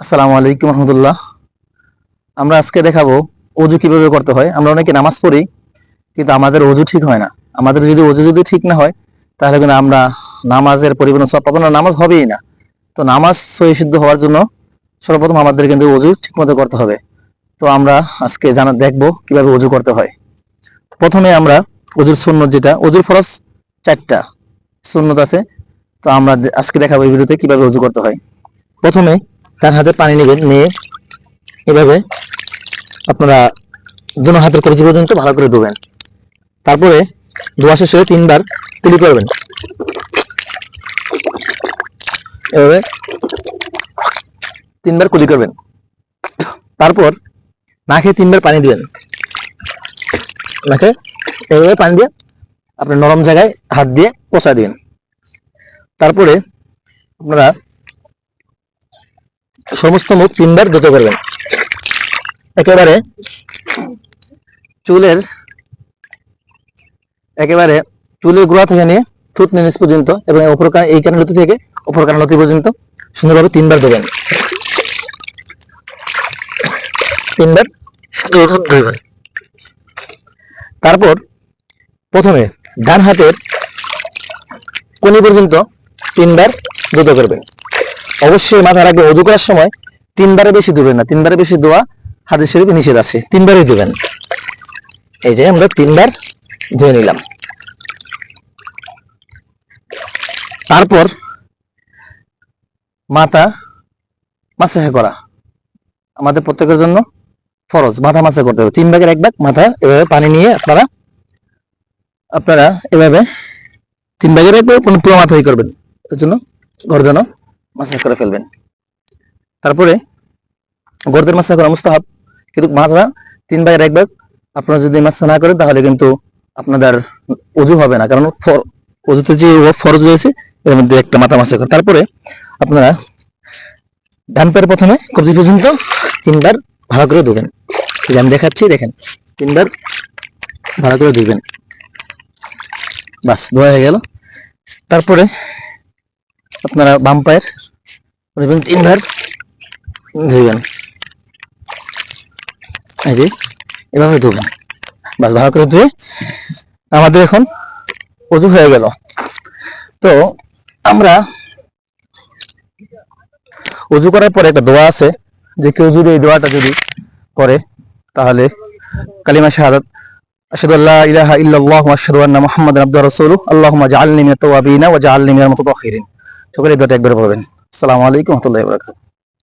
আসসালামু আলাইকুম রহমতুল্লাহ। আমরা আজকে দেখাবো অজু কীভাবে করতে হয়। আমরা অনেকে নামাজ পড়ি, কিন্তু আমাদের অজু ঠিক হয় না। আমাদের যদি অজু যদি ঠিক না হয়, তাহলে কিন্তু আমরা নামাজের পরিবর্তন সব পাবো না। নামাজ হবেই না। তো নামাজ সহি সিদ্ধ হওয়ার জন্য সর্বপ্রথম আমাদের কিন্তু অজু ঠিক মতো করতে হবে। তো আমরা আজকে জানা, দেখব কীভাবে অজু করতে হয়। প্রথমে আমরা অজুর সুন্নত যেটা অজুর ফরজ চারটা সুন্নত আছে। তো আমরা আজকে দেখাবো এই ভিডিওতে কীভাবে অজু করতে হয়। প্রথমে তার হাতে পানি নেবেন নিয়ে এভাবে আপনারা দুনো হাতের কবজি পর্যন্ত ভালো করে ধোবেন। তারপরে ধোয়া শেষে তিনবার তুলি করবেন। এভাবে তিনবার কুলি করবেন। তারপর নাকে তিনবার পানি দিবেন। নাকে এভাবে পানি দিয়ে আপনি নরম জায়গায় হাত দিয়ে পোষা দিবেন। তারপরে আপনারা সমস্ত মুখ তিনবার ধুতে করবেন একেবারে চুলের একেবারে চুলের গোড়া থেকে নিয়ে থুত নিচ পর্যন্ত এবং অপর কান এই কানের লতি থেকে অপর কানের লতি পর্যন্ত সুন্দরভাবে তিনবার ধোবেন। তিনবার ধুবেন তারপর প্রথমে ডান হাতের কোনি পর্যন্ত তিনবার ধুতে করবেন অবশ্যই মাথায় রাখবেন অজু করার সময় তিনবারে বেশি ধুবেন না, তিনবারে বেশি ধোয়া হাদিস শরীফে নিষেধ আছে, তিনবারই ধুবেন। এই যে আমরা তিনবার ধুয়ে নিলাম। তারপর মাথা মাসাহে করা। আমাদের প্রত্যেকের জন্য ফরজ, মাথা মাসে করতে হবে। তিন ভাগের এক ভাগ মাথা এভাবে পানি নিয়ে আপনারা আপনারা এভাবে তিন ভাগের এক ভাগ পুরো মাথায় করবেন। এর জন্য গর্দন মাসাজ করে ফেলবেন। তারপরে গর্দের মাসা করা মুস্তাহাব। কিন্তু মাথা তিন ভাগের এক ভাগ আপনারা যদি মাসা না করেন তাহলে কিন্তু আপনাদের অজু হবে না। কারণ অজুতে যে ফরজ রয়েছে, এর মধ্যে একটা মাথা মাসা করে তারপরে আপনারা ডান পায়ের প্রথমে কবজি পর্যন্ত তিনবার ভালো করে ধুবেন। আমি দেখাচ্ছি, দেখেন, তিনবার ভালো করে ধুবেন। বাস, ধোয়া হয়ে গেল। তারপরে আপনারা বাম পায়ের এবং তিনবার ধুবেন এই যে, এভাবে ধুবেন। বাস, ভালো করে ধুয়ে আমাদের এখন অজু হয়ে গেল। তো আমরা অজু করার পরে একটা দোয়া আছে, যে কেউ যদি এই দোয়াটা যদি করে, তাহলে কালিমা শাহাদাত, আশহাদু আল্লা ইলাহা ইল্লাল্লাহ ওয়া আশহাদু আন্না মুহাম্মাদান আবদুহু ওয়া রাসূলুহু, আল্লাহুম্মা জাআলনি মিনাত তাওয়াবিন ওয়া জাআলনি মিনাল মুতাতাহহিরিন সকলে দোয়াটা একবার বলবেন আসসালামু আলাইকুম রহমতুল্লাহ